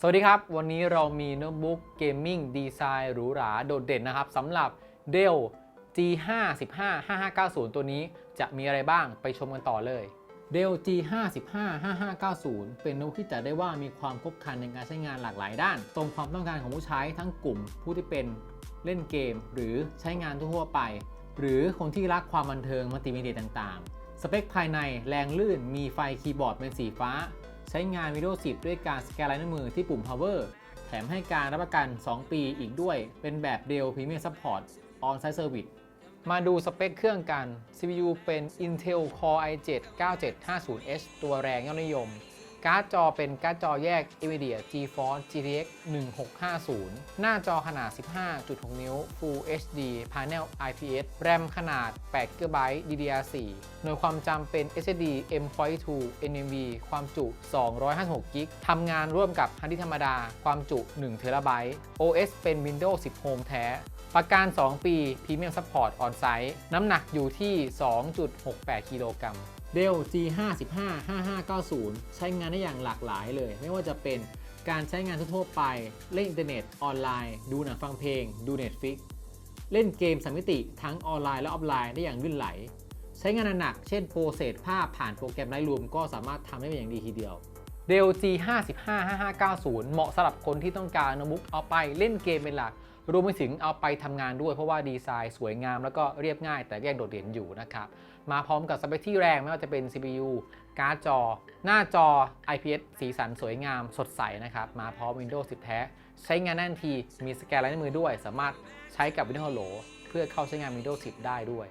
สวัสดีครับ วันนี้เรามีโน้ตบุ๊กเกมมิ่งดีไซน์หรูหราโดดเด่นนะครับสำหรับ Dell G5 15 5590 ตัวนี้จะมีอะไรบ้างไปชมกันต่อเลย Dell G5 15 5590 เป็นโน้ตที่จะได้ว่ามีความครบครันในการใช้งานหลากหลายด้าน ตรงความต้องการของผู้ใช้ทั้งกลุ่มผู้ที่เป็นเล่นเกม หรือใช้งานทั่วไป หรือคนที่รักความบันเทิงมัลติมีเดียต่างๆ สเปคภายในแรงลื่นมีไฟคีย์บอร์ดเป็นสีฟ้า ใช้งาน Windows 10 ด้วยการสแกนลายนิ้วมือที่ปุ่ม power แถมให้การรับประกัน 2 ปีอีกด้วย เป็นแบบ Dell Premium Support On-site Service มาดูสเปคเครื่องกัน CPU เป็น Intel Core i7 9750H ตัวแรงยอดนิยม การ์ดจอเป็นการ์ดจอแยก NVIDIA GeForce GTX 1650 หน้าจอขนาด 15.6 นิ้ว Full HD Panel IPS RAM ขนาด 8 GB DDR4 หน่วยความจำเป็น SSD M.2 NVMe ความจุ 256 g b ทำงานร่วมกับฮาร์ดดิสธรรมดา ความจุ 1 TB OS เป็น Windows 10 Home แท้ ประกัน 2 ปี Premium Support On-Site น้ำหนักอยู่ที่ 2.68 กิโลกรัม Dell G55 5590 ใช้งานได้อย่างหลากหลายเลย ไม่ว่าจะเป็นการใช้งานทั่วไป เล่นอินเทอร์เน็ตออนไลน์ ดูหนังฟังเพลง ดู Netflix เล่นเกมสามมิติทั้งออนไลน์และออฟไลน์ได้อย่างลื่นไหล ใช้งานหนัก เช่นโปรเซสภาพผ่านโปรแกรมไลท์รูมก็สามารถทำได้เป็นอย่างดีทีเดียว Dell G55 5590 เหมาะสำหรับคนที่ต้องการโน้ตบุ๊กเอาไปเล่นเกมเป็นหลัก รวมไปถึงเอาไปทำงานด้วยเพราะว่าดีไซน์สวยงามแล้วก็เรียบง่ายแต่ก็ยังโดดเด่นอยู่นะครับ มาพร้อมกับสเปคที่แรงไม่ว่าจะเป็น CPU การ์ดจอ หน้าจอ IPS สีสันสวยงามสดใสนะครับ มาพร้อม Windows 10 แท้ ใช้งานแน่นทีมีสแกนลายนิ้วมือด้วย สามารถใช้กับ Windows Hello เพื่อเข้าใช้งาน Windows 10 ได้ด้วย